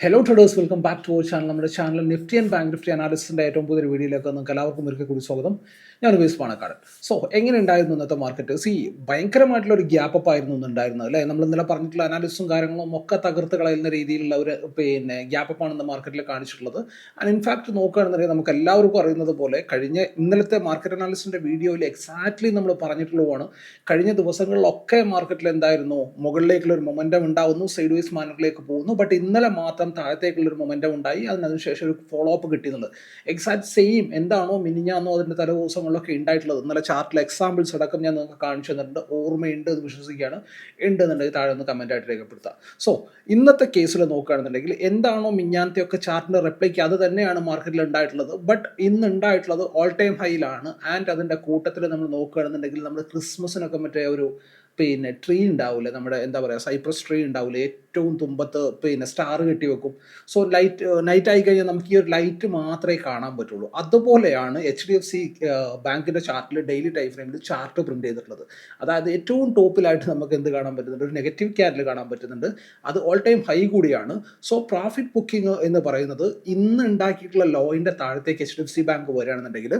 Hello traders welcome back to our channel നമ്മുടെ channel nifty and bank nifty അനാലിസിന്റെ ഏറ്റവും പുതിയൊരു വീഡിയോയിലേക്ക് നിങ്ങൾക്ക് എല്ലാവർക്കും ഒരിക്കൽ കൂടി സ്വാഗതം. ഞാൻ ഉപയോഗിച്ച് പാണക്കാട്. സോ എങ്ങനെ ഉണ്ടായിരുന്നു ഇന്നത്തെ മാർക്കറ്റ് സി ഭയങ്കരമായിട്ടുള്ള ഒരു ഗ്യാപ്പ് അപ്പ് ആയിരുന്നു ഉണ്ടായിരുന്നത് അല്ലേ? നമ്മൾ ഇന്നലെ പറഞ്ഞിട്ടുള്ള അനാലിസും കാര്യങ്ങളും ഒക്കെ തകർത്ത് കളയുന്ന രീതിയിലുള്ള ഒരു പിന്നെ ഗ്യാപ്പ് അപ്പ് ആണ് ഇന്ന് മാർക്കറ്റിൽ കാണിച്ചിട്ടുള്ളത്. ആൻഡ് ഇൻഫാക്ട് നോക്കുകയാണെന്നുണ്ടെങ്കിൽ നമുക്ക് എല്ലാവർക്കും അറിയുന്നത് പോലെ കഴിഞ്ഞ ഇന്നലത്തെ മാർക്കറ്റ് അനാലിസിന്റെ വീഡിയോയിൽ എക്സാക്ട്ലി നമ്മൾ പറഞ്ഞിട്ടുള്ളതാണ് കഴിഞ്ഞ ദിവസങ്ങളിലൊക്കെ മാർക്കറ്റിൽ എന്തായിരുന്നു മുകളിലേക്കുള്ള ഒരു മൊമെന്റം ഉണ്ടാവുന്നു സൈഡ് വൈസ് മാനറിലേക്ക് പോകുന്നു ബട്ട് ഇന്നലെ മാത്രം താഴത്തേക്കുള്ള ഒരു മൊമെന്റം ഉണ്ടായി അതിനനുശേഷം ഒരു ഫോളോ അപ്പ് കിട്ടിയെന്നുള്ളത് എക്സാക്ട് സെയിം എന്താണോ മിനിഞ്ഞാന്നോ അതിന്റെ തലേ ദിവസങ്ങളിലൊക്കെ ഉണ്ടായിട്ടുള്ളത്. നല്ല ചാർട്ടിലെ എക്സാമ്പിൾസ് അടക്കം ഞാൻ നിങ്ങൾക്ക് കാണിച്ചു തന്നിട്ടുണ്ട്. ഓർമ്മയുണ്ട് എന്ന് വിശ്വസിക്കുകയാണ്. ഉണ്ട് എന്നുണ്ടെങ്കിൽ താഴെ ഒന്ന് കമന്റ് ആയിട്ട് രേഖപ്പെടുത്താം. സോ ഇന്നത്തെ കേസിൽ നോക്കുകയാണെന്നുണ്ടെങ്കിൽ എന്താണോ മിഞ്ഞാനത്തെ ഒക്കെ ചാർട്ടിന്റെ റെപ്ലിക്ക് അത് തന്നെയാണ് മാർക്കറ്റിൽ ഉണ്ടായിട്ടുള്ളത്. ബട്ട് ഇന്ന് ഉണ്ടായിട്ടുള്ളത് ഓൾ ടൈം ഹൈയിലാണ് ആൻഡ് അതിന്റെ കൂട്ടത്തിൽ നമ്മൾ നോക്കുകയാണെന്നുണ്ടെങ്കിൽ നമ്മൾ ക്രിസ്മസിനൊക്കെ മറ്റേ ഒരു പിന്നെ ട്രീ ഉണ്ടാവില്ല നമ്മുടെ എന്താ പറയുക സൈപ്രസ് ട്രീ ഉണ്ടാവില്ല ഏറ്റവും തുമ്പത്ത് പിന്നെ സ്റ്റാർ കെട്ടി വെക്കും. സോ ലൈറ്റ് നൈറ്റ് ആയി കഴിഞ്ഞാൽ നമുക്ക് ഈ ഒരു ലൈറ്റ് മാത്രമേ കാണാൻ പറ്റുള്ളൂ. അതുപോലെയാണ് എച്ച് ഡി എഫ് സി ബാങ്കിന്റെ ചാർട്ടിൽ ഡെയിലി ടൈം ഫ്രെയിമിൽ ചാർട്ട് പ്രിന്റ് ചെയ്തിട്ടുള്ളത്. അതായത് ഏറ്റവും ടോപ്പിലായിട്ട് നമുക്ക് എന്ത് കാണാൻ പറ്റുന്നുണ്ട്? ഒരു നെഗറ്റീവ് ക്യാരറ്റിൽ കാണാൻ പറ്റുന്നുണ്ട്. അത് ഓൾ ടൈം ഹൈ കൂടിയാണ്. സോ പ്രോഫിറ്റ് ബുക്കിംഗ് എന്ന് പറയുന്നത് ഇന്ന് ഉണ്ടാക്കിയിട്ടുള്ള ലോയിന്റെ താഴത്തേക്ക് H D F C bank വരികയാണെന്നുണ്ടെങ്കിൽ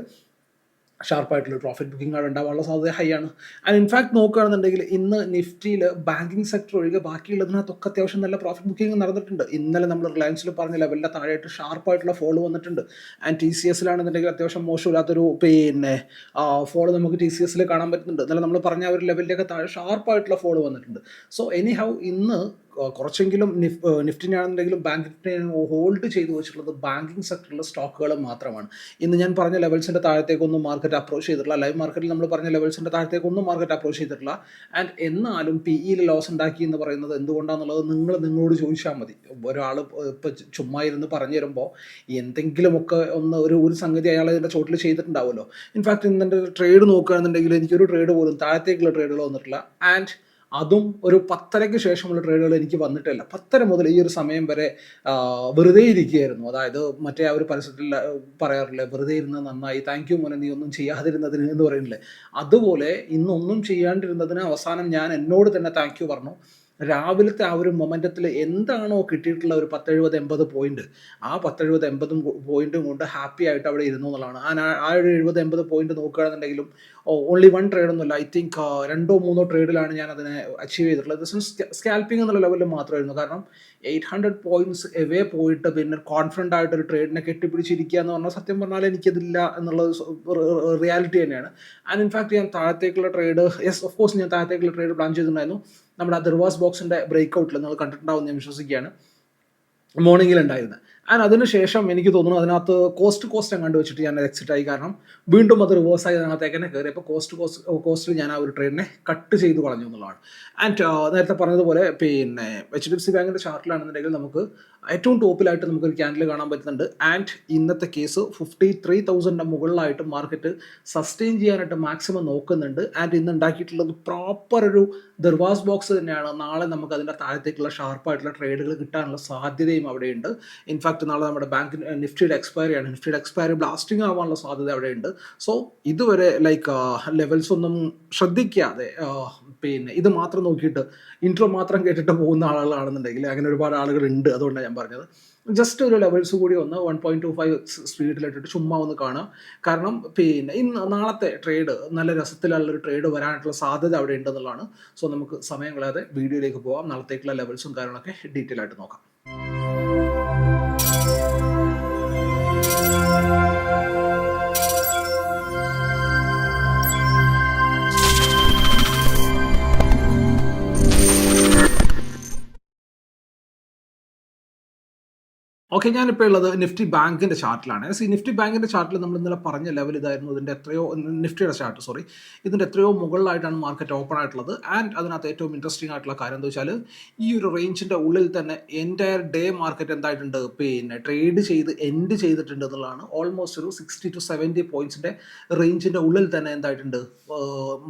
ഷാർപ്പായിട്ടുള്ള പ്രോഫിറ്റ് ബുക്കിംഗ് ആണ് ഉണ്ടാവാനുള്ള സാധ്യത ഹൈ ആണ്. ആൻഡ് ഇൻഫാക്ട് നോക്കുകയാണെന്നുണ്ടെങ്കിൽ ഇന്ന് നിഫ്റ്റിയിൽ ബാങ്കിങ് സെക്ടർ ഒഴികെ ബാക്കിയുള്ളതിനകത്തൊക്കെ അത്യാവശ്യം നല്ല പ്രോഫിറ്റ് ബുക്കിംഗ് നടന്നിട്ടുണ്ട്. ഇന്നലെ നമ്മൾ റിലയൻസിൽ പറഞ്ഞ ലെവലിന്റെ താഴെയായിട്ട് ഷാർപ്പായിട്ടുള്ള ഫോൾ വന്നിട്ടുണ്ട്. ആൻഡ് ടി സി എസിലാണെന്നുണ്ടെങ്കിൽ അത്യാവശ്യം മോശമില്ലാത്തൊരു പിന്നെ ഫോൾ നമുക്ക് ടി സി എസിൽ കാണാൻ പറ്റുന്നുണ്ട്. ഇന്നലെ നമ്മൾ പറഞ്ഞ ഒരു ലെവലിലൊക്കെ താഴെ ഷാർപ്പായിട്ടുള്ള ഫോൾ വന്നിട്ടുണ്ട്. സോ എനി ഹൗ ഇന്ന് കുറച്ചെങ്കിലും നിഫ് നിഫ്റ്റിനാണെന്നുണ്ടെങ്കിലും ബാങ്ക് നിഫ്റ്റിനെ ഹോൾഡ് ചെയ്തു വെച്ചിട്ടുള്ളത് ബാങ്കിങ് സെക്ടറിലെ സ്റ്റോക്കുകൾ മാത്രമാണ്. ഇന്ന് ഞാൻ പറഞ്ഞ ലെവൽസിന്റെ താഴത്തേക്കൊന്നും മാർക്കറ്റ് അപ്രോച്ച് ചെയ്തിട്ടില്ല. ലൈവ് മാർക്കറ്റിൽ നമ്മൾ പറഞ്ഞ ലെവൽസിന്റെ താഴത്തേക്കൊന്നും മാർക്കറ്റ് അപ്രോച്ച് ചെയ്തിട്ടില്ല. ആൻഡ് എന്നാലും പി ഇയിൽ ലോസ് ഉണ്ടാക്കി എന്ന് പറയുന്നത് എന്തുകൊണ്ടാണെന്നുള്ളത് നിങ്ങൾ നിങ്ങളോട് ചോദിച്ചാൽ മതി. ഒരാൾ ഇപ്പോൾ ചുമ്മാ ഇരുന്ന് പറഞ്ഞു തരുമ്പോൾ എന്തെങ്കിലുമൊക്കെ ഒന്ന് ഒരു ഒരു സംഗതി അയാൾ ഇതിന്റെ ചോട്ടിൽ ചെയ്തിട്ടുണ്ടാവുമല്ലോ. ഇൻഫാക്ട് ഇന്നെ ട്രേഡ് നോക്കുകയാണെന്നുണ്ടെങ്കിൽ എനിക്കൊരു ട്രേഡ് പോലും താഴത്തേക്കുള്ള ട്രേഡുകൾ വന്നിട്ടില്ല. ആൻഡ് അതും ഒരു പത്തരയ്ക്ക് ശേഷമുള്ള ട്രേഡുകൾ എനിക്ക് വന്നിട്ടില്ല. പത്തര മുതൽ ഈ ഒരു സമയം വരെ വെറുതെ ഇരിക്കുകയായിരുന്നു. അതായത് മറ്റേ ആ ഒരു പരസ്യത്തിൽ പറയാറില്ലേ വെറുതെ ഇരുന്ന് നന്നായി താങ്ക് യു മോനെ നീ ഒന്നും ചെയ്യാതിരുന്നതിന് എന്ന് പറയുന്നില്ലേ. അതുപോലെ ഇന്നൊന്നും ചെയ്യാണ്ടിരുന്നതിന് അവസാനം ഞാൻ എന്നോട് തന്നെ താങ്ക് യു പറഞ്ഞു. രാവിലത്തെ ആ ഒരു മൊമെന്റത്തിൽ എന്താണോ കിട്ടിയിട്ടുള്ള ഒരു പത്തെഴുപത് എൺപത് പോയിന്റ് ആ പത്തെഴുപത് എൺപതും പോയിന്റും കൊണ്ട് ഹാപ്പി ആയിട്ട് അവിടെ ഇരുന്നു എന്നുള്ളതാണ്. ആ ഒരു എഴുപത് എൺപത് പോയിന്റ് നോക്കുകയാണെന്നുണ്ടെങ്കിലും ഓൺലി വൺ ട്രേഡ് ഒന്നുമില്ല. ഐ തിങ്ക് രണ്ടോ മൂന്നോ ട്രേഡിലാണ് ഞാൻ അതിനെ അച്ചീവ് ചെയ്തിട്ടുള്ളത്. സ്കാൽപ്പിംഗ് എന്നുള്ള ലെവലിൽ മാത്രമായിരുന്നു. കാരണം എയ്റ്റ് ഹൺഡ്രഡ് പോയിന്റ്സ് എവേ പോയിട്ട് പിന്നെ കോൺഫിഡന്റ് ആയിട്ട് ഒരു ട്രേഡിനെ കെട്ടിപ്പിടിച്ചിരിക്കുക എന്ന് പറഞ്ഞാൽ സത്യം പറഞ്ഞാൽ എനിക്കതില്ല എന്നുള്ള റിയാലിറ്റി തന്നെയാണ്. ആൻഡ് ഇൻഫാക്ട് ഞാൻ താഴത്തേക്കുള്ള ട്രേഡ് യെസ് ഓഫ് കോഴ്സ് ഞാൻ താഴത്തേക്കുള്ള ട്രേഡ് പ്ലാൻ ചെയ്തിട്ടുണ്ടായിരുന്നു. നമ്മുടെ ദർവാസ് ബോക്സിന്റെ ബ്രേക്ക് ഔട്ടിൽ നിങ്ങൾ കണ്ടിട്ടുണ്ടാവും ഞാൻ വിശ്വസിക്കുകയാണ്. മോർണിംഗിൽ ഉണ്ടായിരുന്നത് ആൻഡ് അതിനുശേഷം എനിക്ക് തോന്നുന്നു അതിനകത്ത് കോസ്റ്റ് കോസ്റ്റ് അങ്ങാണ്ട് വെച്ചിട്ട് ഞാൻ എക്സിറ്റ് ആയി. കാരണം വീണ്ടും അത് റിവേഴ്സ് ആയി അതിനകത്തേക്ക് തന്നെ കയറി. അപ്പോൾ കോസ്റ്റ് കോസ്റ്റ് കോസ്റ്റിൽ ഞാൻ ആ ഒരു ട്രേഡിനെ കട്ട് ചെയ്ത് കളഞ്ഞു എന്നുള്ളതാണ്. ആൻഡ് നേരത്തെ പറഞ്ഞതുപോലെ പിന്നെ എച്ച് ഡി എഫ് സി ബാങ്കിന്റെ ചാർട്ടിലാണെന്നുണ്ടെങ്കിൽ നമുക്ക് ഏറ്റവും ടോപ്പിലായിട്ട് നമുക്കൊരു ക്യാൻഡിൽ കാണാൻ പറ്റുന്നുണ്ട്. ആൻഡ് ഇന്നത്തെ കേസ് ഫിഫ്റ്റി ത്രീ തൗസൻഡിന്റെ മുകളിലായിട്ട് മാർക്കറ്റ് സസ്റ്റെയിൻ ചെയ്യാനായിട്ട് മാക്സിമം നോക്കുന്നുണ്ട്. ആൻഡ് ഇന്ന് ഉണ്ടാക്കിയിട്ടുള്ളത് പ്രോപ്പർ ഒരു ദർവാസ് ബോക്സ് തന്നെയാണ്. നാളെ നമുക്ക് അതിന്റെ താഴത്തേക്കുള്ള ഷാർപ്പായിട്ടുള്ള ട്രേഡുകൾ കിട്ടാനുള്ള സാധ്യതയും അവിടെയുണ്ട്. ഇൻഫാക്ട് നാളെ നമ്മുടെ ബാങ്ക് നിഫ്റ്റിയുടെ എക്സ്പയറി ആണ്. നിഫ്റ്റിയുടെ എക്സ്പയറി ബ്ലാസ്റ്റിംഗ് ആവാനുള്ള സാധ്യത അവിടെ ഉണ്ട് സോ ഇതുവരെ ലൈക്ക് ലെവൽസ് ഒന്നും ശ്രദ്ധിക്കാതെ പിന്നെ ഇത് മാത്രം നോക്കിയിട്ട് ഇൻട്രോ മാത്രം കേട്ടിട്ട് പോകുന്ന ആളുകളാണെന്നുണ്ടെങ്കിൽ അങ്ങനെ ഒരുപാട് ആളുകൾ ഉണ്ട് അതുകൊണ്ടാണ് ഞാൻ പറഞ്ഞത്. ജസ്റ്റ് ഒരു ലെവൽസ് കൂടി ഒന്ന് വൺ പോയിന്റ് ടു ഫൈവ് സ്പീഡിലിട്ടിട്ട് ചുമ്മാ ഒന്ന് കാണാം. കാരണം പിന്നെ ഇന്ന് നാളത്തെ ട്രേഡ് നല്ല രസത്തിലുള്ള ഒരു ട്രേഡ് വരാനായിട്ടുള്ള സാധ്യത അവിടെ ഉണ്ടെന്നുള്ളതാണ് സോ നമുക്ക് സമയം കളയാതെ വീഡിയോയിലേക്ക് പോകാം നാളത്തേക്കുള്ള ലെവൽസും കാര്യങ്ങളൊക്കെ ഡീറ്റെയിൽ ആയിട്ട് നോക്കാം. ഓക്കെ ഞാനിപ്പോൾ ഉള്ളത് നിഫ്റ്റി ബാങ്കിന്റെ ചാർട്ടിലാണ് സി നിഫ്റ്റി ബാങ്കിന്റെ ചാർട്ടിൽ നമ്മൾ ഇന്നലെ പറഞ്ഞ ലെവൽ ഇതായിരുന്നു ഇതിന്റെ എത്രയോ നിഫ്റ്റിയുടെ ചാർട്ട് സോറി ഇതിന്റെ എത്രയോ മുകളിലായിട്ടാണ് മാർക്കറ്റ് ഓപ്പൺ ആയിട്ടുള്ളത്. ആൻഡ് അതിനകത്ത് ഏറ്റവും ഇൻട്രസ്റ്റിംഗ് ആയിട്ടുള്ള കാര്യം എന്താ വെച്ചാൽ ഈ ഒരു റേഞ്ചിന്റെ ഉള്ളിൽ തന്നെ എന്റയർ ഡേ മാർക്കറ്റ് എന്തായിട്ടുണ്ട്? പിന്നെ ട്രേഡ് ചെയ്ത് എൻഡ് ചെയ്തിട്ടുണ്ട് എന്നുള്ളതാണ് ഓൾമോസ്റ്റ് ഒരു സിക്സ്റ്റി ടു സെവന്റി പോയിന്റ്സിന്റെ റേഞ്ചിന്റെ ഉള്ളിൽ തന്നെ എന്തായിട്ടുണ്ട്?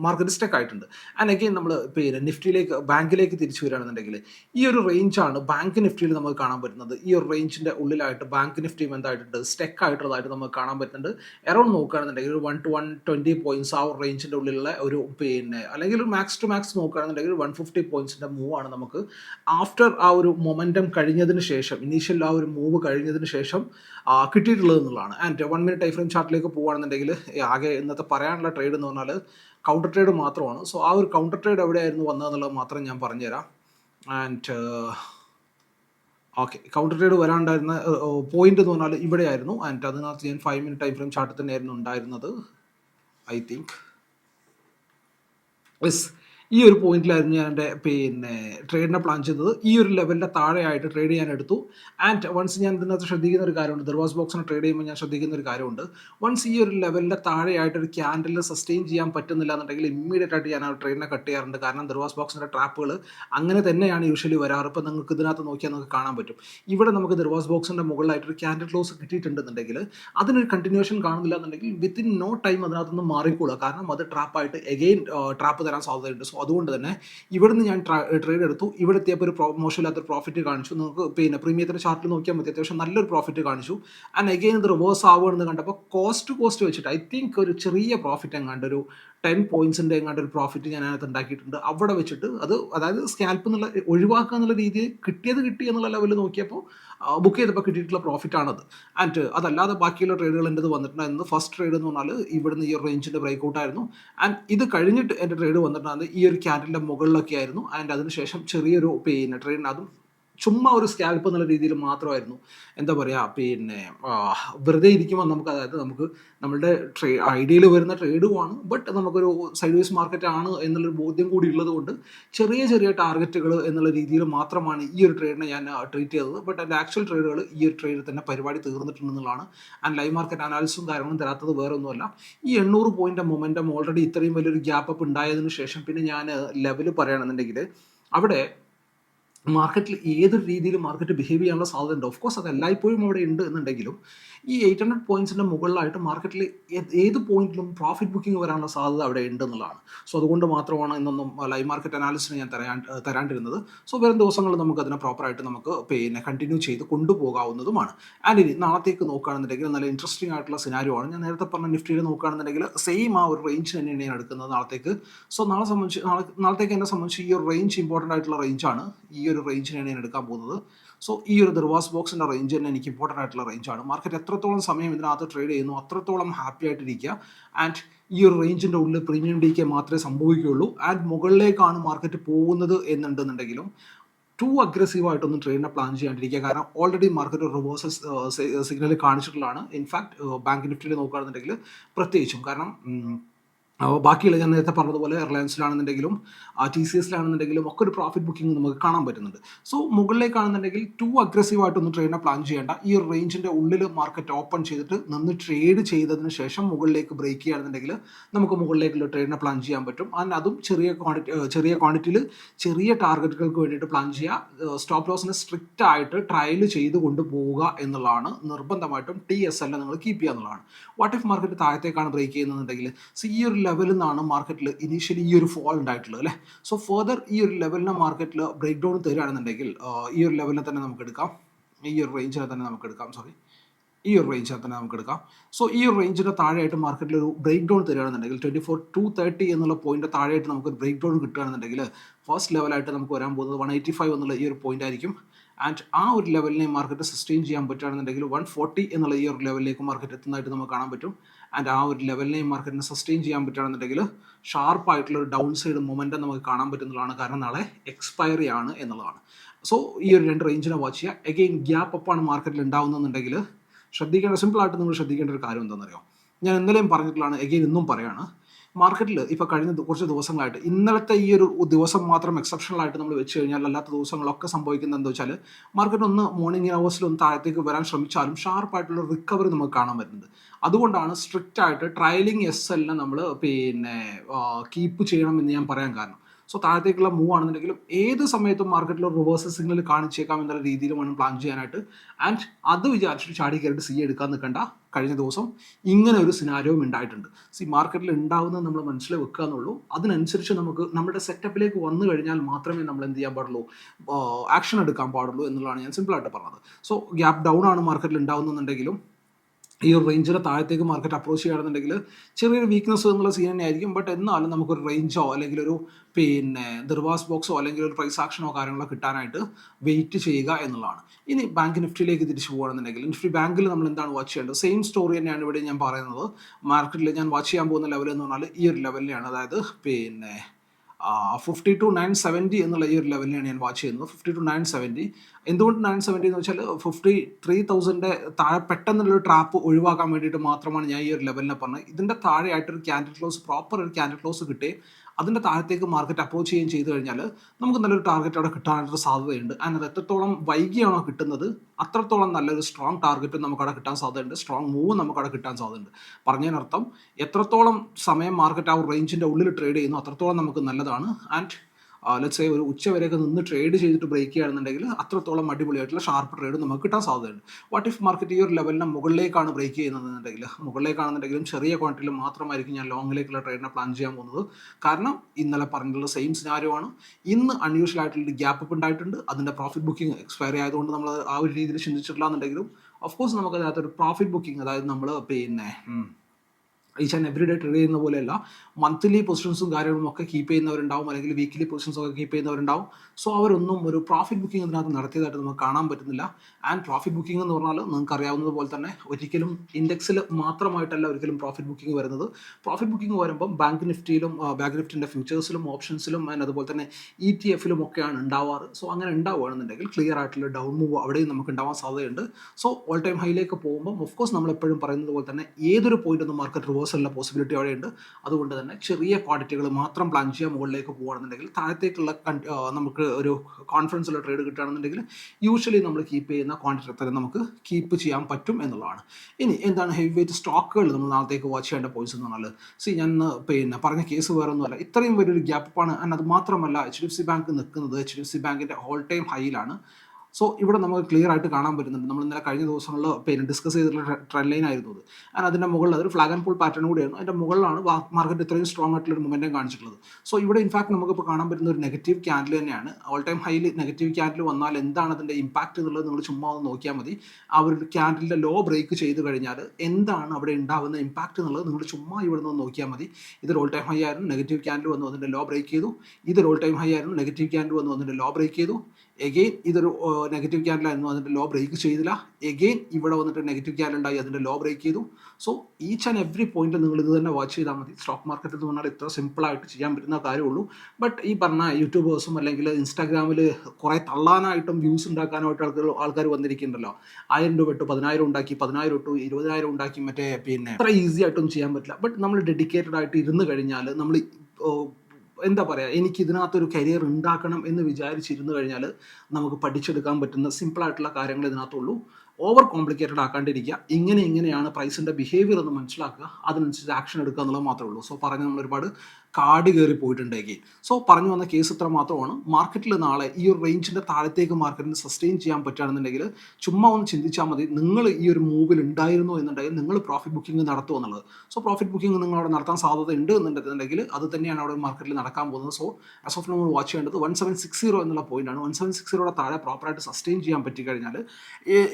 മാർക്കറ്റ് സ്റ്റക്ക് ആയിട്ടുണ്ട്. ആൻഡ് അഗെയിൻ നമ്മൾ പിന്നെ നിഫ്റ്റിയിലേക്ക് ബാങ്കിലേക്ക് തിരിച്ചു വരികയാണെന്നുണ്ടെങ്കിൽ ഈ ഒരു റേഞ്ചാണ് ബാങ്ക് നിഫ്റ്റിയിൽ നമുക്ക് കാണാൻ പറ്റുന്നത്. ഈ ഒരു റേഞ്ചിന്റെ ഉള്ളിലായിട്ട് ബാങ്ക് നിഫ്റ്റിയും എന്തായിട്ടുണ്ട് സ്റ്റെക്ക് ആയിട്ടുള്ളതായിട്ട് നമുക്ക് കാണാൻ പറ്റുന്നുണ്ട്. എറൗണ്ട് നോക്കുകയാണെന്നുണ്ടെങ്കിൽ ഒരു one two one twenty points ആ ഒരു റേഞ്ചിന്റെ ഉള്ളിലുള്ള ഒരു പിന്നെ അല്ലെങ്കിൽ ഒരു മാക്സ് ടു മാക്സ് നോക്കുകയാണെന്നുണ്ടെങ്കിൽ വൺ ഫിഫ്റ്റി പോയിന്റ്സിന്റെ മൂവ് ആണ് നമുക്ക്. ആഫ്റ്റർ ആ ഒരു മൊമെന്റം കഴിഞ്ഞതിന് ശേഷം ഇനീഷ്യൽ ആ ഒരു മൂവ് കഴിഞ്ഞതിന് ശേഷം കിട്ടിയിട്ടുള്ളത് എന്നുള്ളതാണ്. And one minute time frame ചാർട്ടിലേക്ക് പോകുകയാണെന്നുണ്ടെങ്കിൽ ആകെ ഇന്നത്തെ പറയാനുള്ള ട്രേഡ് എന്ന് പറഞ്ഞാൽ കൗണ്ടർ ട്രേഡ് മാത്രമാണ്. സോ ആ ഒരു കൗണ്ടർ ട്രേഡ് എവിടെയായിരുന്നു വന്നതെന്നുള്ളത് മാത്രം ഞാൻ പറഞ്ഞുതരാം. ആൻഡ് ഓക്കെ കൗണ്ടർ ട്രേഡ് വരാണ്ടായിരുന്ന പോയിന്റ് എന്ന് പറഞ്ഞാൽ ഇവിടെയായിരുന്നു. ആൻഡ് അതിനകത്ത് ഞാൻ ഫൈവ് മിനിറ്റ് ടൈം ഫ്രെയിം ചാർട്ടിൽ തന്നെയായിരുന്നു ഉണ്ടായിരുന്നത് ഐ തിങ്ക് ഈ ഒരു പോയിന്റിലായിരുന്നു ഞാൻ എന്റെ പിന്നെ ട്രേഡിനെ പ്ലാൻ ചെയ്തത്. ഈ ഒരു ലെവലിന്റെ താഴെയായിട്ട് ട്രേഡ് ചെയ്യാൻ എടുത്തു. ആൻഡ് വൺസ് ഞാൻ ഇതിനകത്ത് ശ്രദ്ധിക്കുന്ന ഒരു കാര്യമുണ്ട് ദർവാസ് ബോക്സിനെ ട്രേഡ് ചെയ്യുമ്പോൾ ഞാൻ ശ്രദ്ധിക്കുന്ന ഒരു കാര്യമുണ്ട്. വൺസ് ഈ ഒരു ലെവലിന്റെ താഴെയായിട്ട് ഒരു ക്യാൻഡിൽ സസ്റ്റെയിൻ ചെയ്യാൻ പറ്റുന്നില്ല എന്നുണ്ടെങ്കിൽ ഇമ്മീഡിയറ്റ് ആയിട്ട് ഞാൻ ആ ട്രേഡിനെ കട്ട് ചെയ്യാറുണ്ട്. കാരണം ദർവാസ് ബോക്സിന്റെ ട്രാപ്പുകൾ അങ്ങനെ തന്നെയാണ് യൂഷ്വലി വരാറ്. ഇപ്പോൾ നിങ്ങൾക്ക് ഇതിനകത്ത് നോക്കിയാൽ നിങ്ങൾക്ക് കാണാൻ പറ്റും. ഇവിടെ നമുക്ക് ദർവാസ് ബോക്സിന്റെ മുകളിലായിട്ട് ഒരു ക്യാൻഡിൽ ക്ലോസ് കിട്ടിയിട്ടുണ്ടെന്നുണ്ടെങ്കിൽ അതിനൊരു കണ്ടിന്യൂഷൻ കാണുന്നില്ല എന്നുണ്ടെങ്കിൽ വിത്തിൻ നോ ടൈം അതിനകത്ത് നിന്ന് മാറിക്കൊള്ളുക കാരണം അത് ട്രാപ്പായിട്ട് എഗെയിൻ ട്രാപ്പ് തരാൻ സാധ്യതയുണ്ട്. സോ അതുകൊണ്ട് തന്നെ ഇവിടുന്ന് ഞാൻ ട്രേഡ് എടുത്തു. ഇവിടെ എത്തിയപ്പോൾ ഒരു മോശമില്ലാത്തൊരു പ്രോഫിറ്റ് കാണിച്ചു. നമുക്ക് പിന്നെ പ്രീമിയത്തിന്റെ ചാർട്ടിൽ നോക്കിയാൽ മതി. അത്യാവശ്യം നല്ലൊരു പ്രോഫിറ്റ് കാണിച്ചു. ആൻഡ് അഗെയിൻ ഇത് റിവേഴ്സ് ആവുകയാണെന്ന് കണ്ടപ്പോൾ കോസ്റ്റ് കോസ്റ്റ് വെച്ചിട്ട് ഐ തിങ്ക് ഒരു ചെറിയ പ്രോഫിറ്റ് എങ്ങാണ്ട് ഒരു ടെൻ പോയിന്റ്സിന്റെ എങ്ങാണ്ട് ഒരു പ്രോഫിറ്റ് ഞാൻ അതിനകത്ത് ഉണ്ടാക്കിയിട്ടുണ്ട്. അവിടെ വെച്ചിട്ട് അത് അതായത് സ്കാൽപ്പ് എന്നുള്ള ഒഴിവാക്കുക എന്നുള്ള രീതിയിൽ കിട്ടിയത് കിട്ടി എന്നുള്ള ലെവലിൽ നോക്കിയപ്പോൾ ബുക്ക് ചെയ്തപ്പോൾ കിട്ടിയിട്ടുള്ള പ്രോഫിറ്റ് ആണത്. ആൻഡ് അതല്ലാതെ ബാക്കിയുള്ള ട്രേഡുകൾ എന്റെ വന്നിട്ടുണ്ടായിരുന്നു ഫസ്റ്റ് ട്രേഡ് എന്ന് പറഞ്ഞാൽ ഇവിടുന്ന് ഈ റേഞ്ചിന്റെ ബ്രേക്ക് ഔട്ട് ആയിരുന്നു. ആൻഡ് ഇത് കഴിഞ്ഞിട്ട് എന്റെ ട്രേഡ് വന്നിട്ടുണ്ടായിരുന്നത് ഈ ഒരു ക്യാൻഡലിന്റെ മുകളിലൊക്കെ ആയിരുന്നു. ആൻഡ് അതിനുശേഷം ചെറിയൊരു പിന്നെ ട്രേഡിന് അതും ചുമ്മാ ഒരു സ്കാൽപ്പ് എന്നുള്ള രീതിയിൽ മാത്രമായിരുന്നു. എന്താ പറയുക പിന്നെ വെറുതെ ഇരിക്കുമ്പോൾ നമുക്ക് അതായത് നമുക്ക് നമ്മുടെ ട്രേ ഐഡിയയിൽ വരുന്ന ട്രേഡുമാണ് ബട്ട് നമുക്കൊരു സൈഡ് വൈസ് മാർക്കറ്റ് ആണ് എന്നുള്ളൊരു ബോധ്യം കൂടി ഉള്ളത് കൊണ്ട് ചെറിയ ചെറിയ ടാർഗറ്റുകൾ എന്നുള്ള രീതിയിൽ മാത്രമാണ് ഈ ഒരു ട്രേഡിനെ ഞാൻ ട്രീറ്റ് ചെയ്തത്. ബട്ട് എന്റെ ആക്ച്വൽ ട്രേഡുകൾ ഈ ഒരു ട്രേഡിൽ തന്നെ പരിപാടി തീർന്നിട്ടുണ്ടെന്നുള്ളതാണ് ആൻഡ് ലൈവ് മാർക്കറ്റ് അനാലിസും കാര്യങ്ങളും തരാത്തത് വേറെ ഒന്നുമല്ല ഈ എണ്ണൂറ് പോയിന്റ് മൊമെന്റം ഓൾറെഡി ഇത്രയും വലിയൊരു ഗ്യാപ്പ് അപ്പ് ഉണ്ടായതിനു ശേഷം പിന്നെ ഞാൻ ലെവൽ പറയുകയാണെന്നുണ്ടെങ്കിൽ അവിടെ മാർക്കറ്റിൽ ഏതൊരു രീതിയിൽ മാർക്കറ്റ് ബിഹേവ് ചെയ്യാനുള്ള സാധ്യത ഉണ്ട് ഓഫ് കോഴ്സ് അത് എല്ലായ്പ്പോഴും അവിടെ ഉണ്ട് എന്നുണ്ടെങ്കിലും ഈ എയ്റ്റ് ഹൺഡ്രഡ് പോയിന്റ്സിന്റെ മുകളിലായിട്ട് മാർക്കറ്റിൽ ഏത് പോയിന്റിലും പ്രോഫിറ്റ് ബുക്കിംഗ് വരാനുള്ള സാധ്യത അവിടെ ഉണ്ട് എന്നുള്ളതാണ്. സോ അതുകൊണ്ട് മാത്രമാണ് ഇന്നൊന്നും ലൈവ് മാർക്കറ്റ് അനാലിസിന് ഞാൻ തരാൻ തരാണ്ടിരുന്നത്. സോ വരും ദിവസങ്ങളിൽ നമുക്ക് അതിനെ പ്രോപ്പറായിട്ട് നമുക്ക് പിന്നെ കണ്ടിന്യൂ ചെയ്ത് കൊണ്ടുപോകാവുന്നതുമാണ്. ആൻഡ് ഇനി നാളത്തേക്ക് നോക്കുകയാണെന്നുണ്ടെങ്കിൽ നല്ല ഇൻട്രസ്റ്റിംഗ് ആയിട്ടുള്ള സിനാരിയോ ആണ്. ഞാൻ നേരത്തെ പറഞ്ഞ നിഫ്റ്റിയിൽ നോക്കുകയാണെന്നുണ്ടെങ്കിൽ സെയിം ആ ഒരു റേഞ്ച് തന്നെയാണ് ഞാൻ എടുക്കുന്നത് നാളത്തേക്ക്. സോ നാളെ സംബന്ധിച്ച് നാളെ നാളത്തേക്ക് എന്നെ സംബന്ധിച്ച് ഈ ഒരു റേഞ്ച് ഇമ്പോർട്ടന്റ് ആയിട്ടുള്ള റേഞ്ചാണ് ഈ ഒരു റേഞ്ചിനാണ് ഞാൻ എടുക്കാൻ പോകുന്നത്. സോ ഈ ഒരു ദർവാസ് ബോക്സിന്റെ റേഞ്ച് തന്നെ എനിക്ക് ഇമ്പോർട്ടന്റ് ആയിട്ടുള്ള റേഞ്ചാണ് മാർക്കറ്റ് എത്രത്തോളം സമയം ഇതിനകത്ത് ട്രേഡ് ചെയ്യുന്നു അത്രത്തോളം ഹാപ്പി ആയിട്ടിരിക്കുക. ആൻഡ് ഈ ഒരു റേഞ്ചിന്റെ ഉള്ളിൽ പ്രീമിയം ഡി കെ മാത്രമേ സംഭവിക്കുകയുള്ളൂ. ആൻഡ് മുകളിലേക്കാണ് മാർക്കറ്റ് പോകുന്നത് എന്നുണ്ടെന്നുണ്ടെങ്കിലും ടു അഗ്രസീവായിട്ടൊന്നും ട്രേഡിനെ പ്ലാൻ ചെയ്യാണ്ടിരിക്കുക. കാരണം ഓൾറെഡി മാർക്കറ്റ് റിവേഴ്സൽ സിഗ്നൽ കാണിച്ചിട്ടുള്ളതാണ്. ഇൻഫാക്ട് ബാങ്ക് നിഫ്റ്റിയിൽ നോക്കുകയാണെന്നുണ്ടെങ്കിൽ പ്രത്യേകിച്ചും. കാരണം ബാക്കിയുള്ള ഞാൻ നേരത്തെ പറഞ്ഞതുപോലെ റിലയൻസിലാണെന്നുണ്ടെങ്കിലും ടി സി എസിലാണെന്നുണ്ടെങ്കിലും ഒക്കെ ഒരു പ്രോഫിറ്റ് ബുക്കിംഗ് നമുക്ക് കാണാൻ പറ്റുന്നുണ്ട്. സോ മുകളിലേക്കാണെന്നുണ്ടെങ്കിൽ ടു അഗ്രസീവായിട്ടൊന്നും ട്രേഡിനെ പ്ലാൻ ചെയ്യേണ്ട. ഈ റേഞ്ചിന്റെ ഉള്ളിൽ മാർക്കറ്റ് ഓപ്പൺ ചെയ്തിട്ട് നിന്ന് ട്രേഡ് ചെയ്തതിന് ശേഷം മുകളിലേക്ക് ബ്രേക്ക് ചെയ്യുകയാണെന്നുണ്ടെങ്കിൽ നമുക്ക് മുകളിലേക്കുള്ള ട്രേഡിനെ പ്ലാൻ ചെയ്യാൻ പറ്റും. ആൻഡ് അതും ചെറിയ ക്വാണ്ടിറ്റി ചെറിയ ക്വാണ്ടിറ്റിയിൽ ചെറിയ ടാർഗറ്റുകൾക്ക് വേണ്ടിയിട്ട് പ്ലാൻ ചെയ്യുക. സ്റ്റോപ്പ് ലോസിനെ സ്ട്രിക്റ്റ് ആയിട്ട് ട്രയൽ ചെയ്ത് കൊണ്ടുപോവുക എന്നുള്ളതാണ് നിർബന്ധമായിട്ടും ടി എസ് എല്ലാം നിങ്ങൾ കീപ്പ് ചെയ്യുക എന്നുള്ളതാണ്. വാട്ട് ഇഫ് മാർക്കറ്റ് താഴത്തേക്കാണ് ബ്രേക്ക് ചെയ്യുന്നതെന്നുണ്ടെങ്കിൽ? സി ഈ ഒരു ലെവലിൽ നിന്നാണ് മാർക്കറ്റിൽ ഇനീഷ്യലി ഈ ഒരു ഫോൾ ഉണ്ടായിട്ടുള്ളത് അല്ലേ? സോ ഫർദർ ഈ ഒരു ലെവലിനെ മാർക്കറ്റിൽ ബ്രേക്ക് ഡൗൺ തരികയാണെന്നുണ്ടെങ്കിൽ ഈ ഒരു ലെവലിനെ തന്നെ നമുക്ക് എടുക്കാം. ഈ ഒരു റേഞ്ചിനെ തന്നെ നമുക്ക് എടുക്കാം സോറി ഈ ഒരു റേഞ്ചിനെ തന്നെ നമുക്ക് എടുക്കാം. സോ ഈ ഒരു റേഞ്ചിന്റെ താഴെയായിട്ട് മാർക്കറ്റിൽ ഒരു ബ്രേക്ക് ഡൗൺ തരികയാണെന്നുണ്ടെങ്കിൽ ട്വന്റി ഫോർ ടു തേർട്ടി എന്നുള്ള പോയിന്റ് താഴെയായിട്ട് നമുക്ക് ബ്രേക്ക് ഡൗൺ കിട്ടുകയാണെന്നുണ്ടെങ്കിൽ ഫസ്റ്റ് ലെവലായിട്ട് നമുക്ക് വരാൻ പോകുന്നത് വൺ എയ്റ്റി ഫൈവ് എന്നുള്ള ഈ ഒരു പോയിന്റ് ആയിരിക്കും. ആൻഡ് ആ ഒരു ലെവലിനെ മാർക്കറ്റ് സസ്റ്റെയിൻ ചെയ്യാൻ പറ്റുകയാണെന്നുണ്ടെങ്കിൽ വൺ ഫോർട്ടി എന്നുള്ള ഈ ഒരു ലെവലിലേക്ക് മാർക്കറ്റ് എത്തുന്നതായിട്ട് നമുക്ക് കാണാൻ പറ്റും. ആൻഡ് ആ ഒരു ലെവലിനെ മാർക്കറ്റിനെ സസ്റ്റെയിൻ ചെയ്യാൻ പറ്റുകയാണെന്നുണ്ടെങ്കിൽ ഷാർപ്പായിട്ടുള്ള ഒരു ഡൗൺ സൈഡ് മൊമെന്റം നമുക്ക് കാണാൻ പറ്റുന്നതാണ്. കാരണം നാളെ എക്സ്പയറി ആണ് എന്നുള്ളതാണ്. സോ ഈ ഒരു രണ്ട് റേഞ്ചിനെ വാച്ച് ചെയ്യുക. എഗെയിൻ ഗ്യാപ്പ് അപ്പാണ് മാർക്കറ്റിൽ ഉണ്ടാവുന്നതെന്നുണ്ടെങ്കിൽ ശ്രദ്ധിക്കേണ്ട സിമ്പിളായിട്ട് നിങ്ങൾ ശ്രദ്ധിക്കേണ്ട ഒരു കാര്യം എന്താണെന്നറിയോ? ഞാൻ ഇന്നലെയും പറഞ്ഞിട്ടുള്ളതാണ്. എഗെയിൻ ഇന്നും പറയാണ്. മാർക്കറ്റിൽ ഇപ്പോൾ കഴിഞ്ഞ കുറച്ച് ദിവസങ്ങളായിട്ട്. ഇന്നലത്തെ ഈ ഒരു ദിവസം മാത്രം എക്സെപ്ഷണൽ ആയിട്ട് നമ്മൾ വെച്ച് കഴിഞ്ഞാൽ അല്ലാത്ത ദിവസങ്ങളൊക്കെ സംഭവിക്കുന്നത് എന്താ വെച്ചാൽ മാർക്കറ്റ് ഒന്ന് മോർണിംഗ് അവേഴ്സിൽ ഒന്ന് താഴത്തേക്ക് വരാൻ ശ്രമിച്ചാലും ഷാർപ്പായിട്ടുള്ള റിക്കവറി നമുക്ക് കാണാൻ പറ്റുന്നത്. അതുകൊണ്ടാണ് സ്ട്രിക്റ്റ് ആയിട്ട് ട്രയലിംഗ് എസ് എല്ലാം നമ്മൾ പിന്നെ കീപ്പ് ചെയ്യണം എന്ന് ഞാൻ പറയാൻ കാരണം. സോ താഴത്തേക്കുള്ള മൂവ് ആണെന്നുണ്ടെങ്കിലും ഏത് സമയത്തും മാർക്കറ്റിൽ റിവേഴ്സ് സിഗ്നൽ കാണിച്ചേക്കാം എന്നുള്ള രീതിയിൽ വേണം പ്ലാൻ ചെയ്യാനായിട്ട്. ആൻഡ് അത് വിചാരിച്ചിട്ട് ചാടി കയറിയിട്ട് സി എടുക്കാൻ നിൽക്കണ്ട. കഴിഞ്ഞ ദിവസം ഇങ്ങനെ ഒരു സിനാരിയോയും ഉണ്ടായിട്ടുണ്ട്. സി മാർക്കറ്റിൽ ഉണ്ടാവുന്നത് നമ്മൾ മനസ്സിൽ വെക്കുക എന്നുള്ളൂ. അതിനനുസരിച്ച് നമുക്ക് നമ്മുടെ സെറ്റപ്പിലേക്ക് വന്നു കഴിഞ്ഞാൽ മാത്രമേ നമ്മൾ എന്ത് ചെയ്യാൻ പാടുള്ളൂ ആക്ഷൻ എടുക്കാൻ പാടുള്ളൂ എന്നുള്ളതാണ് ഞാൻ സിമ്പിളായിട്ട് പറഞ്ഞത്. സോ ഗ്യാപ്പ് ഡൗൺ ആണ് മാർക്കറ്റിൽ ഉണ്ടാവുന്നുണ്ടെങ്കിലും ഈ ഒരു റേഞ്ചിന് താഴത്തേക്ക് മാർക്കറ്റ് അപ്രോച്ച് ചെയ്യുകയാണെന്നുണ്ടെങ്കിൽ ചെറിയൊരു വീക്ക്നെസ് എന്നുള്ള സീൻ തന്നെ ആയിരിക്കും ബട്ട് എന്നാലും നമുക്കൊരു റേഞ്ചോ അല്ലെങ്കിൽ ഒരു പിന്നെ ദർവാസ് ബോക്സോ അല്ലെങ്കിൽ ഒരു പ്രൈസ് ആക്ഷനോ കാര്യങ്ങളോ കിട്ടാനായിട്ട് വെയിറ്റ് ചെയ്യുക എന്നുള്ളതാണ്. ഇനി ബാങ്ക് നിഫ്റ്റിയിലേക്ക് തിരിച്ചു പോകുകയാണെന്നുണ്ടെങ്കിൽ നിഫ്റ്റി ബാങ്കിൽ നമ്മൾ എന്താണ് വാച്ച് ചെയ്യേണ്ടത്? സെയിം സ്റ്റോറി തന്നെയാണ് ഇവിടെ ഞാൻ പറയുന്നത്. മാർക്കറ്റിൽ ഞാൻ വാച്ച് ചെയ്യാൻ പോകുന്ന ലെവൽ എന്ന് പറഞ്ഞാൽ ഈ ഒരു ലെവലിലാണ് അതായത് പിന്നെ ഫിഫ്റ്റി ടു നയൻ സെവന്റി എന്നുള്ള ഈ ഒരു ലെവലിലാണ് ഞാൻ വാച്ച് ചെയ്യുന്നത്. ഫിഫ്റ്റി ടു നയൻ സെവന്റി എന്തുകൊണ്ട് നയൻ സെവന്റി എന്ന് വെച്ചാൽ ഫിഫ്റ്റി ത്രീ തൗസൻഡിന്റെ താഴെ പെട്ടെന്നുള്ളൊരു ട്രാപ്പ് ഒഴിവാക്കാൻ വേണ്ടിയിട്ട് മാത്രമാണ് ഞാൻ ഈ ഒരു ലെവലിനെ പറഞ്ഞത്. ഇതിന്റെ താഴെയായിട്ടൊരു ക്യാൻഡിൽ ക്ലോസ് പ്രോപ്പർ ഒരു ക്യാൻഡിൽ ക്ലോസ് കിട്ടി. അതിന്റെ താഴത്തേക്ക് മാർക്കറ്റ് അപ്രോച്ച് ചെയ്യുകയും ചെയ്തു കഴിഞ്ഞാൽ നമുക്ക് നല്ലൊരു ടാർഗറ്റ് അവിടെ കിട്ടാനായിട്ടൊരു സാധ്യതയുണ്ട്. അതിനത് അത് എത്രത്തോളം വൈകിയാണോ കിട്ടുന്നത് അത്രത്തോളം നല്ലൊരു സ്ട്രോങ് ടാർഗറ്റ് നമുക്ക് അവിടെ കിട്ടാൻ സാധ്യതയുണ്ട്. സ്ട്രോങ് മൂവ് നമുക്ക് അവിടെ കിട്ടാൻ സാധ്യതയുണ്ട്. പറഞ്ഞതിനർത്ഥം എത്രത്തോളം സമയം മാർക്കറ്റ് ആ റേഞ്ചിന്റെ ഉള്ളിൽ ട്രേഡ് ചെയ്യുന്നു അത്രത്തോളം നമുക്ക് നല്ലതാണ്. ആൻഡ് ലെറ്റ്സ് ഒരു ഉച്ച വരെയൊക്കെ നിന്ന് ട്രേഡ് ചെയ്തിട്ട് ബ്രേക്ക് ചെയ്യുകയാണെന്നുണ്ടെങ്കിൽ അത്രത്തോളം അടിപൊളിയായിട്ടുള്ള ഷാർപ്പ് ട്രേഡ് നമുക്ക് കിട്ടാൻ സാധ്യതയുണ്ട്. വാട്ട് ഇഫ് മാർക്കറ്റ് ഈ ഒരു ലെവലിനെ മുകളിലേക്കാണ് ബ്രേക്ക് ചെയ്യുന്നതെന്നുണ്ടെങ്കിൽ മുകളിലേക്കാണെന്നുണ്ടെങ്കിലും ചെറിയ ക്വാണ്ടിറ്റിയിൽ മാത്രമായിരിക്കും ഞാൻ ലോങ്ങിലേക്കുള്ള ട്രേഡിനെ പ്ലാൻ ചെയ്യാൻ പോകുന്നത്. കാരണം ഇന്നലെ പറഞ്ഞിട്ടുള്ള സെയിം സിനാരോ ആണ്. ഇന്ന് അൺയൂഷ്വൽ ആയിട്ടുള്ള ഗ്യാപ്പ് അപ്പ് ഉണ്ടായിട്ടുണ്ട്. അതിന്റെ പ്രോഫിറ്റ് ബുക്കിംഗ് എക്സ്പയറി ആയതുകൊണ്ട് നമ്മൾ ആ ഒരു രീതിയിൽ ചിന്തിച്ചിട്ടില്ല എന്നുണ്ടെങ്കിലും ഓഫ് കോഴ്സ് നമുക്ക് അതിനകത്തൊരു പ്രോഫിറ്റ് ബുക്കിംഗ് അതായത് നമ്മൾ പിന്നെ each and every day trade ചെയ്യുന്ന പോലെയല്ല. മന്ത്ലി പൊസിഷൻസും കാര്യങ്ങളും ഒക്കെ കീപ്പ് ചെയ്യുന്നവരുണ്ടാവും അല്ലെങ്കിൽ വീക്കിലി പൊസിഷൻസ് ഒക്കെ കീപ്പ് ചെയ്യുന്നവരുണ്ടാവും. സോ അവരൊന്നും ഒരു പ്രോഫിറ്റ് ബുക്കിംഗ് ഇതിനകത്ത് നടത്തിയതായിട്ട് നമുക്ക് കാണാൻ പറ്റുന്നില്ല. ആൻഡ് പ്രോഫിറ്റ് ബുക്കിംഗ് എന്ന് പറഞ്ഞാൽ നിങ്ങൾക്ക് അറിയാവുന്നത് പോലെ തന്നെ ഒരിക്കലും ഇൻഡെക്സിൽ മാത്രമായിട്ടല്ല ഒരിക്കലും പ്രോഫിറ്റ് ബുക്കിംഗ് വരുന്നത്. പ്രോഫിറ്റ് ബുക്കിംഗ് വരുമ്പം ബാങ്ക് നിഫ്റ്റിയിലും ബാങ്ക് നിഫ്റ്റിന്റെ ഫ്യൂച്ചേഴ്സിലും ഓപ്ഷൻസിലും ആൻഡ് അതുപോലെ തന്നെ ഇ ടി എഫിലും ഒക്കെയാണ് ഉണ്ടാവാറ്. സോ അങ്ങനെ ഉണ്ടാവുകയാണെന്നുണ്ടെങ്കിൽ ക്ലിയർ ആയിട്ടുള്ള ഡൗൺ മൂവ് അവിടെയും നമുക്ക് ഉണ്ടാവാൻ സാധ്യതയുണ്ട്. സോ ഓൾ ടൈം ഹൈയിലേക്ക് പോകുമ്പോൾ ഓഫ് കോഴ്സ് നമ്മൾ എപ്പോഴും പറയുന്നത് പോലെ തന്നെ ഏതൊരു പോയിന്റ് ഒന്നും മാർക്കറ്റ് റിവേഴ്സലിന്റെ പോസിബിലിറ്റി അവിടെയുണ്ട്. അതുകൊണ്ട് തന്നെ ചെറിയ ക്വാണ്ടിറ്റികൾ മാത്രം പ്ലാൻ ചെയ്യാൻ മുകളിലേക്ക് പോകുകയാണെന്നുണ്ടെങ്കിൽ താഴത്തേക്കുള്ള നമുക്ക് ഒരു കോൺഫിഡൻസുള്ള ട്രേഡ് കിട്ടുകയാണെന്നുണ്ടെങ്കിൽ യൂഷ്വലി നമ്മൾ കീപ്പ് ചെയ്യുന്ന ക്വാണ്ടിറ്റി തന്നെ നമുക്ക് കീപ്പ് ചെയ്യാൻ പറ്റും എന്നുള്ളതാണ്. ഇനി എന്താണ് ഹെവി വെയിറ്റ് സ്റ്റോക്കുകൾ നമ്മൾ നാളത്തേക്ക് വാച്ച് ചെയ്യേണ്ട പോയിന്റ്സ് എന്ന് പറഞ്ഞാൽ സി ഞാൻ പിന്നെ പറഞ്ഞ കേസ് വേറെ ഒന്നുമല്ല. ഇത്രയും വലിയൊരു ഗ്യാപ്പാണ് ആൻഡ് അത് മാത്രമല്ല H D F C bank നിൽക്കുന്നത് എച്ച് ഡി എഫ് സി ബാങ്കിന്റെ ഓൾ ടൈം ഹൈയിലാണ് സോ ഇവിടെ നമുക്ക് ക്ലിയർ ആയിട്ട് കാണാൻ പറ്റുന്നുണ്ട്. നമ്മൾ ഇന്നലെ കഴിഞ്ഞ ദിവസങ്ങളിൽ പിന്നെ ഡിസ്കസ് ചെയ്തിട്ടുള്ള ട്രെൻഡ് ലൈൻ ആയിരുന്നു അത്. ആൻഡ് അതിന്റെ മുകളിൽ അതൊരു ഫ്ലാഗ് ആൻഡ് പൂൾ പാറ്റേൺ കൂടിയായിരുന്നു. അതിന്റെ മുകളിലാണ് മാർക്കറ്റ് ഇത്രയും സ്ട്രോങ് ആയിട്ടുള്ള ഒരു മൊമെന്റം കാണിച്ചിട്ടുള്ളത്. സോ ഇവിടെ ഇൻഫാക്ട് നമുക്കിപ്പോൾ കാണാൻ പറ്റുന്ന ഒരു നെഗറ്റീവ് ക്യാൻഡിൽ തന്നെയാണ്. ഓൾ ടൈം ഹൈയിൽ നെഗറ്റീവ് ക്യാൻഡിൽ വന്നാൽ എന്താണ് അതിന്റെ ഇമ്പാക്റ്റ് എന്നുള്ളത് നിങ്ങൾ ചുമ്മാ ഒന്ന് നോക്കിയാൽ മതി. ആ ഒരു ക്യാൻഡിലിന്റെ ലോ ബ്രേക്ക് ചെയ്ത് കഴിഞ്ഞാൽ എന്താണ് അവിടെ ഉണ്ടാവുന്ന ഇമ്പാക്റ്റ് എന്നുള്ളത് നിങ്ങൾ ചുമ്മാ ഇവിടെ നിന്ന് നോക്കിയാൽ മതി. ഇത് ഓൾ ടൈം ഹൈ ആയിരുന്നു. നെഗറ്റീവ് ക്യാൻഡിൽ വന്നു അതിന്റെ ലോ ബ്രേക്ക് ചെയ്തു. ഇത് ഓൾ ടൈം ഹൈ ആയിരുന്നു. നെഗറ്റീവ് ക്യാൻഡിൽ വന്നു അതിന്റെ ലോ ബ്രേക്ക് ചെയ്തു. എഗെയിൻ ഇതൊരു നെഗറ്റീവ് ക്യാൻഡിലായിരുന്നു അതിന്റെ ലോ ബ്രേക്ക് ചെയ്തില്ല. എഗെയിൻ ഇവിടെ വന്നിട്ട് നെഗറ്റീവ് ക്യാൻഡിൽ ഉണ്ടായി. അതിന്റെ ലോ ബ്രേക്ക് ചെയ്തു. So each and every point നിങ്ങൾ ഇത് തന്നെ വാച്ച് ചെയ്താൽ മതി. സ്റ്റോക്ക് മാർക്കറ്റ് എന്ന് പറഞ്ഞാൽ ഇത്ര സിമ്പിളായിട്ട് ചെയ്യാൻ പറ്റുന്ന കാര്യമുള്ളൂ. ബട്ട് ഈ പറഞ്ഞ യൂട്യൂബേഴ്സും അല്ലെങ്കിൽ ഇൻസ്റ്റാഗ്രാമിൽ കുറേ തള്ളാനായിട്ടും വ്യൂസ് ഉണ്ടാക്കാനായിട്ട് ആൾക്കാർ ആൾക്കാർ വന്നിരിക്കുന്നുണ്ടല്ലോ. ആയിരം രൂപ ഇട്ടു പതിനായിരം ഉണ്ടാക്കി പതിനായിരം ഇട്ടു ഇരുപതിനായിരം ഉണ്ടാക്കി മറ്റേ പിന്നെ അത്ര ഈസി ആയിട്ടൊന്നും ചെയ്യാൻ പറ്റില്ല. ബട്ട് നമ്മൾ ഡെഡിക്കേറ്റഡ് ആയിട്ട് ഇരുന്ന് കഴിഞ്ഞാൽ നമ്മൾ എന്താ പറയുക എനിക്ക് ഇതിനകത്തൊരു കരിയർ ഉണ്ടാക്കണം എന്ന് വിചാരിച്ചിരുന്നു കഴിഞ്ഞാൽ നമുക്ക് പഠിച്ചെടുക്കാൻ പറ്റുന്ന സിമ്പിളായിട്ടുള്ള കാര്യങ്ങൾ ഇതിനകത്തുള്ളൂ. Over complicated ആക്കാണ്ടിരിക്കുക. ഇങ്ങനെ ഇങ്ങനെയാണ് പ്രൈസിന്റെ ബിഹേവിയർ എന്ന് മനസ്സിലാക്കുക. അതിനനുസരിച്ച് ആക്ഷൻ എടുക്കുക എന്നുള്ളത് മാത്രമേ ഉള്ളൂ. സോ പറഞ്ഞ് നമ്മൾ ഒരുപാട് കാട് കയറി പോയിട്ടുണ്ടെങ്കിൽ. സോ പറഞ്ഞു വന്ന കേസ് ഇത്ര മാത്രമാണ് മാർക്കറ്റിൽ നാളെ ഈ ഒരു റേഞ്ചിന്റെ താഴത്തേക്ക് മാർക്കറ്റിന് സസ്റ്റെയിൻ ചെയ്യാൻ പറ്റുകയാണെന്നുണ്ടെങ്കിൽ ചുമ്മാ ഒന്ന് ചിന്തിച്ചാൽ മതി നിങ്ങൾ ഈ ഒരു മൂവിൽ ഉണ്ടായിരുന്നു എന്നുണ്ടെങ്കിൽ നിങ്ങൾ പ്രോഫിറ്റ് ബുക്കിംഗ് നടത്തുക എന്നുള്ളത്. സോ പ്രോഫിറ്റ് ബുക്കിംഗ് നിങ്ങൾ അവിടെ നടത്താൻ സാധ്യത ഉണ്ട് എന്നുണ്ടെന്നുണ്ടെങ്കിൽ അത് തന്നെയാണ് അവിടെ മാർക്കറ്റിൽ നടക്കാൻ പോകുന്നത്. സോ ആസ് ഓഫ് നമ്മൾ വാച്ച് ചെയ്യേണ്ടത് വൺ സെവൻ സിക്സ് സീറോ എന്നുള്ള പോയിന്റാണ് വൺ സെവൻ സിക്സ് സീറോയുടെ താഴെ പ്രോപ്പറായിട്ട് സസ്റ്റെയിൻ ചെയ്യാൻ പറ്റി കഴിഞ്ഞാൽ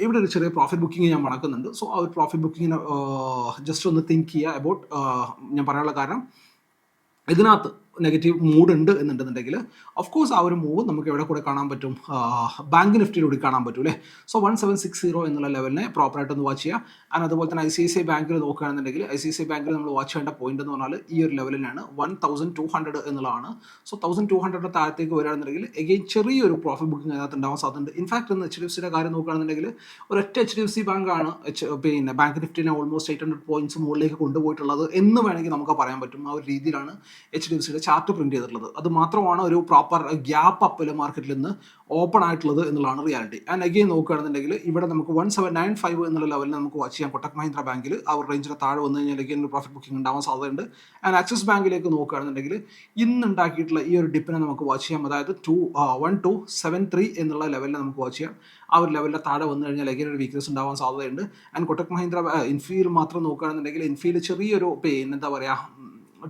ഇവിടെ ഒരു ചെറിയ പ്രോഫിറ്റ് ബുക്കിംഗ് ഞാൻ മടക്കുന്നുണ്ട് സോ ആ ഒരു പ്രോഫിറ്റ് ബുക്കിങ്ങിനെ ജസ്റ്റ് ഒന്ന് തിങ്ക് ചെയ്യുക അബൌട്ട് ഞാൻ പറയാനുള്ള കാരണം ഇതിനകത്ത് നെഗറ്റീവ് മൂഡ് ഉണ്ട് എന്നുണ്ടെന്നുണ്ടെങ്കിൽ ഓഫ് കോഴ്സ് ആ ഒരു മൂവ് നമുക്ക് എവിടെ കൂടെ കാണാൻ പറ്റും? ബാങ്ക് നിഫ്റ്റിയിലൂടെ കാണാൻ പറ്റും അല്ലേ? So one seven six zero എന്നുള്ള ലെവലിനെ പ്രോപ്പറായിട്ട് ഒന്ന് വാച്ച് ചെയ്യുക. ആൻഡ് അതുപോലെ തന്നെ ഐ സി സി ഐ ബാങ്കിൽ നോക്കുകയാണെന്നുണ്ടെങ്കിൽ ഐ സി സി ഐ ബാങ്കിൽ നമ്മൾ വാച്ച് ചെയ്യേണ്ട പോയിന്റ് എന്ന് പറഞ്ഞാൽ ഈ ഒരു ലെവലിലാണ് വൺ തൗസൻഡ് ടു ഹൺഡ്രഡ് എന്നുള്ളതാണ്. സോ തൗസൻഡ് ടു ഹൺഡ്രഡ് താഴത്തേക്ക് വരികയാണെന്നുണ്ടെങ്കിൽ എഗെയിൻ ചെറിയൊരു പ്രോഫിറ്റ് ബുക്കിംഗ് അതിനകത്ത് ഉണ്ടാവാൻ സാധ്യതയുണ്ട്. ഇൻഫാക്ട് ഇന്ന് എച്ച് ഡി എഫ് സിയുടെ കാര്യം നോക്കുകയാണെന്നുണ്ടെങ്കിൽ ഒരു ഒറ്റ എച്ച് ഡി എഫ് സി ബാങ്കാണ് പിന്നെ ബാങ്ക് നിഫ്റ്റിനെ ഓൾമോസ്റ്റ് എയ്റ്റ് ഹൺഡ്രഡ് പോയിന്റ്സ് മുകളിലേക്ക് കൊണ്ടുപോയിട്ടുള്ളത് എന്ന് വേണമെങ്കിൽ നമുക്ക് പറയാൻ പറ്റും. ആ ഒരു രീതിയിലാണ് എച്ച് ഡി എഫ് സിയുടെ ചാർട്ട് പ്രിന്റ് ചെയ്തിട്ടുള്ളത്. അത് മാത്രമാണ് ഒരു പ്രോപ്പർ ഗ്യാപ്പ് അപ്പിൽ മാർക്കറ്റിൽ നിന്ന് ഓപ്പൺ ആയിട്ടുള്ളത് എന്നുള്ളതാണ് റിയാലിറ്റി ആൻഡ് അഗെയിൻ നോക്കുകയാണെന്നുണ്ടെങ്കിൽ ഇവിടെ നമുക്ക് വൺ സെവൻ നയൻ ഫൈവ് എന്നുള്ള ലെവലിൽ നമുക്ക് വാച്ച് ചെയ്യാം. കൊട്ടക് മഹീന്ദ്ര ബാങ്കിൽ ആ ഒരു റേഞ്ചിന് താഴെ വന്നു കഴിഞ്ഞാൽ അഗെയിൻ ഒരു പ്രോഫിറ്റ് ബുക്കിംഗ് ഉണ്ടാവാൻ സാധ്യതയുണ്ട്. ആൻഡ് ആക്സിസ് ബാങ്കിലേക്ക് നോക്കുകയാണെന്നുണ്ടെങ്കിൽ ഇന്ന് ഉണ്ടാക്കിയിട്ടുള്ള ഈ ഒരു ഡിപ്പിനെ നമുക്ക് വാച്ച് ചെയ്യാം. അതായത് two one two seven three എന്നുള്ള ലെവലിൽ നമുക്ക് വാച്ച് ചെയ്യാം. ആ ഒരു ലെവലിൽ താഴെ വന്നു കഴിഞ്ഞാൽ അഗെയിൻ ഒരു വീക്ക്നെസ് ഉണ്ടാവാൻ സാധ്യതയുണ്ട്. ആൻഡ് കൊട്ടക് മഹീന്ദ്ര ഇൻഫീൽ മാത്രം നോക്കുകയാണെന്നുണ്ടെങ്കിൽ ഇൻഫീൽ ചെറിയൊരു പിന്നെ എന്താ പറയുക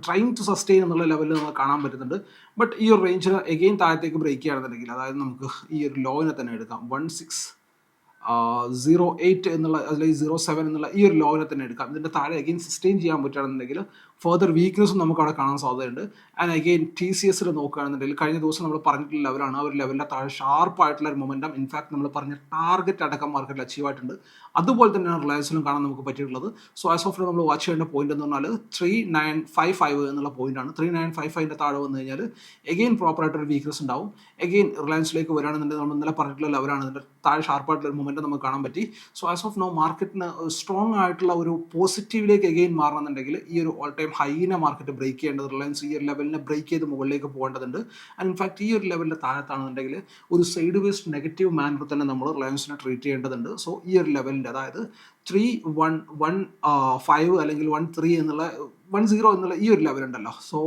ട്രൈങ് ടു സസ്റ്റെയിൻ എന്നുള്ള ലെവലിൽ നമുക്ക് കാണാൻ പറ്റുന്നുണ്ട്. ബട്ട് ഈ ഒരു റേഞ്ചിന് എഗെയിൻ താഴത്തേക്ക് ബ്രേക്ക് ചെയ്യുകയാണെന്നുണ്ടെങ്കിൽ അതായത് നമുക്ക് ഈ ഒരു ലോയിനെ തന്നെ എടുക്കാം. വൺ സിക്സ് സീറോ എയ്റ്റ് എന്നുള്ള അല്ലെങ്കിൽ സീറോ സെവൻ എന്നുള്ള ഈ ഒരു ലോവിനെ തന്നെ എടുക്കാം. ഇതിന്റെ താഴെ എഗെയിൻ സസ്റ്റെയിൻ ചെയ്യാൻ പറ്റുകയാണെന്നുണ്ടെങ്കിൽ ഫർദർ വീക്ക്നെസ്സും നമുക്ക് അവിടെ കാണാൻ സാധ്യതയുണ്ട്. ആൻഡ് അഗെയിൻ ടി സി എസിൽ നോക്കുകയാണെന്നുണ്ടെങ്കിൽ കഴിഞ്ഞ ദിവസം നമ്മൾ പറഞ്ഞിട്ടുള്ള ലെവലാണ് ആ ഒരു ലെവലിന്റെ താഴെ ഷാർപ്പായിട്ടുള്ള ഒരു മൊമെന്റം ഇൻഫാക്ട് നമ്മൾ പറഞ്ഞ ടാർഗറ്റ് അടക്കം മാർക്കറ്റിൽ അച്ചീവ് ആയിട്ടുണ്ട്. അതുപോലെ തന്നെയാണ് റിലയൻസിലും കാണാൻ നമുക്ക് പറ്റിയിട്ടുള്ളത്. സോ ആസ് ഓഫ് നമ്മൾ വാച്ച് ചെയ്യേണ്ട പോയിന്റ് എന്ന് പറഞ്ഞാൽ ത്രീ നയൻ ഫൈവ് ഫൈവ് എന്നുള്ള പോയിന്റാണ് ത്രീ നയൻ ഫൈവ് ഫൈവിന്റെ താഴെ വന്നു കഴിഞ്ഞാൽ എഗെയിൻ പ്രോപ്പറായിട്ടൊരു വീക്ക്നെസ് ഉണ്ടാവും. എഗെയിൻ റിലയൻസിലേക്ക് വരികയാണെന്നുണ്ടെങ്കിൽ നമ്മൾ ഇന്നലെ പറഞ്ഞിട്ടുള്ള ലെവലാണ് ഇതിന്റെ താഴെ ഷാർപ്പായിട്ടുള്ള ഒരു മൊമെന്റം നമുക്ക് കാണാൻ പറ്റി. സോ ആസ് ഓഫ് നോ മാർക്കറ്റിന് സ്ട്രോങ് ആയിട്ടുള്ള ഒരു പോസിറ്റീവിലേക്ക് എഗെയിൻ മാറണമെന്നുണ്ടെങ്കിൽ ഈ ഒരു ഓൾ ടൈം ഹൈനെ മാർക്കറ്റ് ബ്രേക്ക് ചെയ്യേണ്ടത് റിലയൻസ് ഈ ഒരു ലെവലിനെ ബ്രേക്ക് ചെയ്ത് മുകളിലേക്ക് പോകേണ്ടതുണ്ട്. ആൻഡ് ഇൻഫാക്ട് ഈ ഒരു ലെവലിന്റെ താഴത്താണെന്നുണ്ടെങ്കിൽ ഒരു സൈഡ് വേസ്റ്റ് നെഗറ്റീവ് മാനർ തന്നെ നമ്മൾ റിലയൻസിനെ ട്രീറ്റ് ചെയ്യേണ്ടതുണ്ട്. സോ ഈ ഒരു ലെവലിന്റെ അതായത് ത്രീ വൺ വൺ ഫൈവ് അല്ലെങ്കിൽ വൺ ത്രീ എന്നുള്ള വൺ സീറോ എന്നുള്ള ഈ ഒരു ലെവലുണ്ടല്ലോ സോ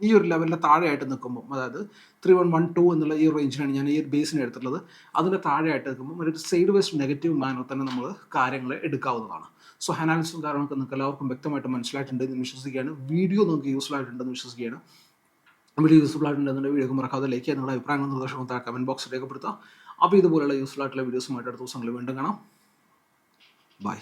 ഈ ഒരു ലെവലിന്റെ താഴെയായിട്ട് നിൽക്കുമ്പോൾ അതായത് ത്രീ വൺ വൺ ടു എന്നുള്ള ഈ റേഞ്ചിനാണ് ഞാൻ ഈ ഒരു ബേസിന് എടുത്തിട്ടുള്ളത്. അതിന്റെ താഴെയായിട്ട് നിൽക്കുമ്പോൾ ഒരു സൈഡ് വേസ്റ്റ് നെഗറ്റീവ് മാനർ തന്നെ നമ്മൾ കാര്യങ്ങൾ എടുക്കാവുന്നതാണ്. സോ അനാലിസും കാര്യങ്ങളൊക്കെ നിങ്ങൾക്ക് എല്ലാവർക്കും വ്യക്തമായിട്ട് മനസ്സിലായിട്ടുണ്ട് എന്ന് വിശ്വസിക്കുകയാണ്. വീഡിയോ നിങ്ങൾക്ക് യൂസ്ഫുൾ ആയിട്ടുണ്ടെന്ന് വിശ്വസിക്കുകയാണ്. വീഡിയോ യൂസ്ഫുൾ ആയിട്ടുണ്ടെന്നുണ്ടെങ്കിൽ വീഡിയോ മറക്കാതെ ലൈക്ക് ചെയ്യുക. നിങ്ങളുടെ അഭിപ്രായങ്ങൾ നിർദ്ദേശം താഴെ കമന്റ് ബോക്സ് രേഖപ്പെടുത്താം അപ്പോൾ ഇതുപോലുള്ള യൂസ്ഫുൾ ആയിട്ടുള്ള വീഡിയോസുമായിട്ട് അടുത്ത ദിവസങ്ങളിൽ വീണ്ടും കാണാം. ബൈ